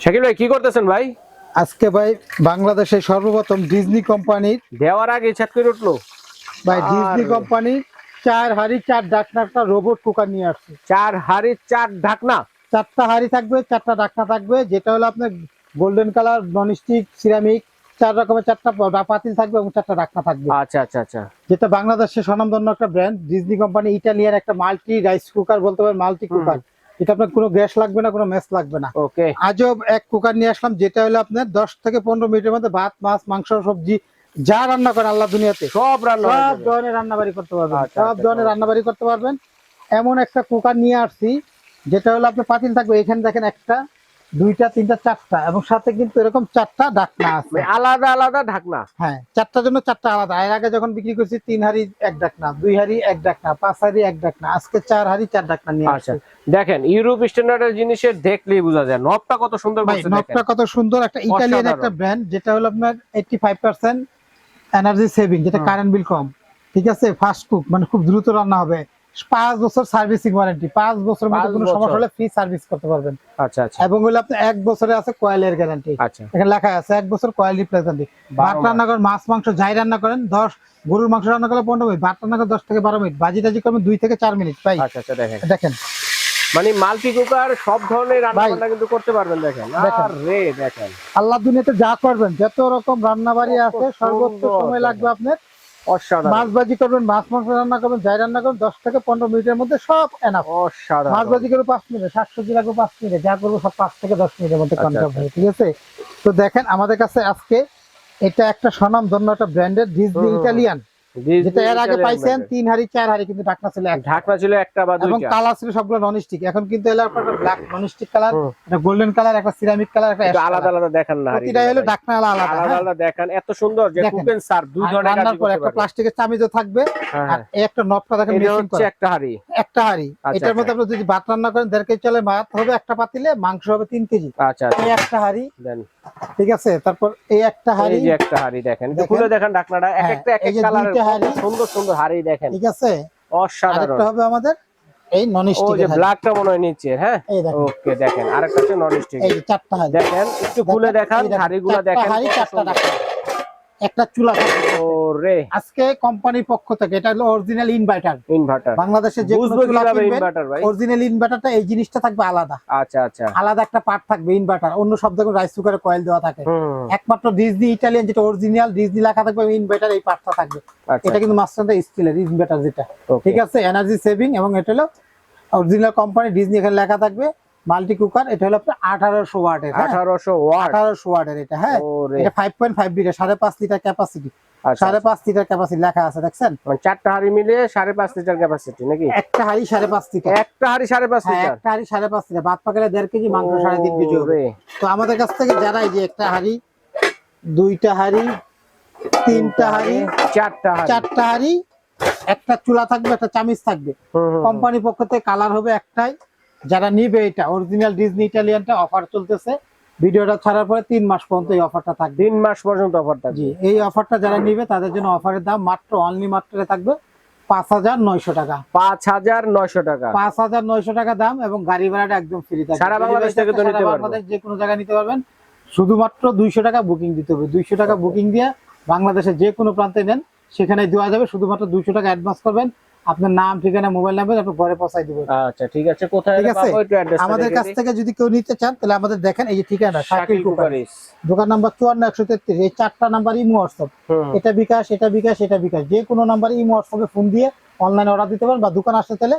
শাকিল ভাই কি করতেছেন ভাই? আজকে ভাই বাংলাদেশের সর্বপ্রথম ডিজনি কোম্পানির দেওয়ার আগে ছাত করে উঠল? ভাই ডিজনি কোম্পানির চার হাড়ি চার ডাকনা একটা রোবট কুকার নিয়ে আসছে। চার হাড়ি চার ঢাকনা? চারটা হাড়ি থাকবে চারটা ডাকনা থাকবে যেটা হলো আপনার গোল্ডেন কালার ননস্টিক সিরামিক চার রকমের চারটা পাতিল থাকবে এবং চারটা ডাকনা থাকবে। আচ্ছা আচ্ছা আচ্ছা। যেটা বাংলাদেশের স্বনামধন্য একটা ব্র্যান্ড ডিজনি কোম্পানি ইটালিয়ান একটা মাল্টি রাইস কুকার বলতে পারেন মাল্টি কুকার এটা আপনার কোনো গ্যাস লাগবে না কোনো ম্যাচ লাগবে না। ওকে। আজব এক কুকার নিয়ে আসলাম যেটা হলো আপনার দশ থেকে পনেরো মিনিটের মধ্যে ভাত মাছ মাংস সবজি যা রান্না করেন আল্লাহ দুনিয়াতে সব রান্না সব ধরনের ধরনের রান্নাবাড়ি করতে পারবেন আচ্ছা, সব আচ্ছা, ধরনের রান্না রান্নাবাড়ি করতে পারবেন। এমন একটা কুকার নিয়ে আসছি যেটা হলো আপনার পাতিল থাকবে এখানে দেখেন একটা দুইটা তিনটা চারটা এবং সাথে কিন্তু এরকম চারটা ডাকনা আছে। মানে আলাদা আলাদা ঢাকনা। হ্যাঁ চারটার জন্য চারটা আলাদা। এর আগে যখন বিক্রি করছি তিন হাড়ি এক ডাকনা দুই হাড়ি এক ডাকনা পাঁচ হাড়ি এক ডাকনা আজকে চার হাড়ি চার ডাকনা নিয়ে আচ্ছা। আসছি। দেখেন ইউরোপ স্ট্যান্ডার্ডের জিনিসের দেখলেই বোঝা যায়। নবটা কত সুন্দর নবটা কত সুন্দর একটা অসাধারণ। একটা ব্র্যান্ড যেটা হলো আপনার eighty five percent energy saving যেটা কারেন্ট বিল কম। ঠিক আছে? ফাস্ট কুক মানে খুব দ্রুত রান্না হবে। পাঁচ বছর সার্ভিসিং ওয়ারেন্টি। পাঁচ মধ্যে কোনো সমস্যা হলে ফ্রি সার্ভিস করতে পারবেন। আচ্ছা আচ্ছা। এবং হলো আপনার এক বছরে আছে কয়েলের গ্যারান্টি আচ্ছা। এখানে লেখা আছে এক বছর কয়েল রিপ্লেস গ্যারান্টি ভাত রান্না করেন মাছ মাংস যাই রান্না করেন দশ গরুর মাংস রান্না করলে পনেরো মিনিট ভাত রান্না দশ থেকে বারো মিনিট ভাজি টাজি করবেন দুই থেকে চার মিনিট ভাই। আচ্ছা আচ্ছা দেখেন। দেখেন। মানে মাল্টি কুকার সব ধরনের রান্না কিন্তু করতে পারবেন দেখেন। দেখেন। আল্লাহ দুনিয়াতে যা করবেন যত রকম রান্না বাড়ি আছে সর্বোচ্চ সময় লাগবে আপনার। অসাধারণ। মাছ ভাজি করবেন মাছ মাংস রান্না করবেন যাই রান্না করবেন দশ থেকে পনেরো মিনিটের মধ্যে সব এনাফ মাছ অসাধারণ ভাজি করব পাঁচ মিনিট শাকসবজি লাগবে পাঁচ মিনিট যা করব সব পাঁচ থেকে দশ মিনিটের মধ্যে আচ্ছা, কনফার্ম আচ্ছা। হবে ঠিক আছে? তো দেখেন আমাদের কাছে আজকে এটা একটা স্বনাম ধন্য একটা ব্র্যান্ডের ডিজনি। ইটালিয়ান যেটা এর আগে পাইছেন তিন হাড়ি চার হাড়ি কিন্তু ডাকনা ছিল একটা। ঢাকনা ছিল একটা বা এবং কালার ছিল সবগুলো নন স্টিক এখন কিন্তু এলো আপনার black non stick colour hmm. Golden colour একটা সিরামিক কালার একটা আলাদা আলাদা দেখান না প্রতিটা হলো ডাকনা আলাদা আলাদা আলাদা? দেখান। এত সুন্দর যে কুকেন সার দুই ধরনের কাজ করতে একটা প্লাস্টিকের চামিজও থাকবে আর। একটা নবটা দেখেন মেশিং হচ্ছে একটা হাড়ি। একটা হাড়ি। এটার মধ্যে। আপনি যদি ভাত রান্না করেন দেড় কেজি চলে ভাত হবে একটা পাতিলে মাংস হবে তিন কেজি। আচ্ছা আচ্ছা। এই একটা হাড়ি। দেন। ঠিক আছে? তারপর এই একটা হাড়ি। এই যে একটা হাড়ি দেখেন। দেখেন। খুলে দেখেন ঢাকনাটা। এক হ্যাঁ, একটা এক এক কালারের দুইটা হাঁড়ি। সুন্দর সুন্দর হাড়ি দেখেন। ঠিক আছে? অসাধারণ। হবে আমাদের এই নন স্টিক যে ব্ল্যাকটা মনে হয় নিচে হ্যাঁ? ওকে দেখেন। আরেকটা হচ্ছে নন স্টিক এই চারটা হাড়ি। দেখেন একটু খুলে দেখান হাড়িগুলো দেখেন হাড়ি চারটা সুন্দর। একটা চুলা। ওরে। আজকে কোম্পানির পক্ষ থেকে এটা হলো অরিজিনাল ইনভার্টার ইনভার্টার বাংলাদেশে যে ইনভার্টার ভাই? অরিজিনাল ইনভার্টারটা এই জিনিসটা থাকবে আলাদা। আচ্ছা আচ্ছা। আলাদা একটা পার্ট থাকবে ইনভার্টার অন্য সব দেখুন রাইস কুকারে কয়েল দেওয়া থাকে। একমাত্র ডিজনি ইটালিয়ান যেটা অরিজিনাল ডিজনি লেখা থাকবে ইনভার্টার এই পার্টটা থাকবে। আচ্ছা এটা কিন্তু মাঝখানটা স্টিলের ইনভার্টার যেটা। ঠিক আছে? এনার্জি সেভিং এবং এটা হলো অরিজিনাল কোম্পানি ডিজনি এখানে লেখা থাকবে। মাল্টি কুকার এটা হলো আপনার আঠারোশো ওয়াটের আঠারোশো ওয়াট। আঠারোশো ওয়াটের এটা হ্যাঁ? এটা ফাইভ পয়েন্ট ফাইভ লিটার সাড়ে পাঁচ লিটার ক্যাপাসিটি আচ্ছা সাড়ে পাঁচ লিটার ক্যাপাসিটি লেখা আছে দেখছেন? মানে চারটা হাড়ি মিলিয়ে সাড়ে পাঁচ লিটার ক্যাপাসিটি নাকি? একটা হাড়ি সাড়ে পাঁচ লিটার একটা হাড়ি সাড়ে পাঁচ হ্যাঁ লিটার একটা হাড়ি সাড়ে পাঁচ লিটার ভাত পাকালে দেড় কেজি মাংস সাড়ে তিন কেজি হবে। তো আমাদের কাছ থেকে যারা এই যে একটা হাড়ি দুইটা হাড়ি তিনটা হাড়ি চারটা চারটা হাড়ি একটা চুলা থাকবে একটা চামিচ থাকবে। কোম্পানির পক্ষ থেকে কালার হবে একটাই যারা নিবে এটা অরিজিনাল ডিজনি ইটালিয়ানটা অফার চলতেছে ভিডিওটা ছাড়ার পরে তিন মাস পর্যন্ত এই অফারটা থাকবে। তিন মাস পর্যন্ত অফার থাকবে জি এই অফারটা যারা নিবে তাদের জন্য অফারের দাম মাত্র অনলি মাত্র থাকবে পাঁচ হাজার নয়শো টাকা। পাঁচ হাজার নয়শো টাকা। পাঁচ হাজার নয়শো টাকা দাম এবং গাড়ি ভাড়াটা একদম ফ্রি থাকবে। সারা বাংলাদেশ থেকে তো নিতে পারব। বাংলাদেশ যে কোনো জায়গায় নিতে পারবেন। শুধুমাত্র দুইশো টাকা বুকিং দিতে হবে। দুইশো টাকা বুকিং দিয়ে বাংলাদেশের যে কোনো প্রান্তে নেন সেখানে দেওয়া যাবে। শুধুমাত্র দুইশো টাকা অ্যাডভান্স করবেন। আপনার নাম ঠিকানা মোবাইল নাম্বার আপনার ঘরে পৌঁছাই দিবেন আচ্ছা ঠিক আছে। কোথায় ঠিক আছে? আমাদের কাছ থেকে যদি কেউ নিতে চান তাহলে আমাদের দেখেন এই যে ঠিকানা শাকিল কুকার। দোকান নাম্বার চুয়ান্ন একশো তেত্রিশ। এই চারটা নাম্বার ইমো হোয়াটসঅ্যাপ। এটা বিকাশ এটা বিকাশ এটা বিকাশ। যে কোনো নাম্বারে ইমো হোয়াটসঅ্যাপে ফোন দিয়ে অনলাইনে অর্ডার দিতে পারেন বা দোকান আসতে তাহলে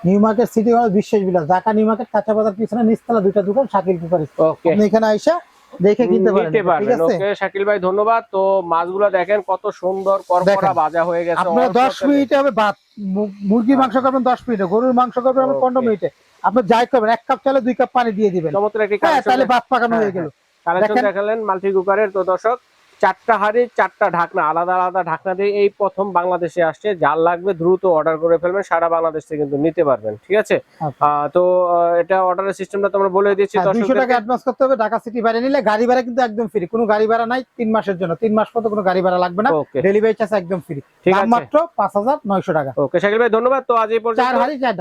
নিউ মার্কেট সিটি হল বিশ্বাস বিলাস। ঢাকা নিউ মার্কেট কাঁচা বাজার পিছনে নিচতলা দুইটা দোকান শাকিল ওকে আপনি এখানে আইসা দেখে কিনতে পারেন পারবেন। ওকে শাকিল ভাই ধন্যবাদ। তো মাছগুলো দেখেন কত সুন্দর করকরা দেখেন। ভাজা হয়ে গেছে। আপনার অল্প দশ তেলে। মিনিটে হবে ভাত মুরগি মুরগির মাংস করবেন দশ মিনিটে গরুর মাংস করবেন আপনি পনেরো Okay. মিনিটে। আপনি যাই করবেন এক কাপ চালে দুই কাপ পানি দিয়ে দিবেন। হ্যাঁ তাহলে ভাত পাকানো হয়ে গেল। কালেকশন দেখালেন মাল্টি কুকারের। তো দর্শক চারটা হাড়ি চারটা ঢাকনা আলাদা আলাদা ঢাকনা দিয়ে এই প্রথম বাংলাদেশে আসছে। যার লাগবে দ্রুত অর্ডার করে ফেলবেন সারা বাংলাদেশ থেকে কিন্তু নিতে পারবেন ঠিক আছে? আচ্ছা। তো এটা অর্ডারের সিস্টেমটা তোমরা বলে দিয়েছি হ্যাঁ, দুইশো টাকা অ্যাডভান্স করতে হবে ঢাকা সিটি বাইরে নিলে গাড়ি ভাড়া কিন্তু একদম ফ্রি কোনো গাড়ি ভাড়া নাই তিন মাসের জন্য তিন মাস পর্যন্ত কোনো গাড়ি ভাড়া লাগবে না ওকে ডেলিভারি চার্জ একদম ফ্রি ঠিক আছে। মাত্র পাঁচ হাজার নয়শো টাকা। ওকে শাকিল ভাই ধন্যবাদ। তো আজ এই পর্যন্ত চার হাড়ি চার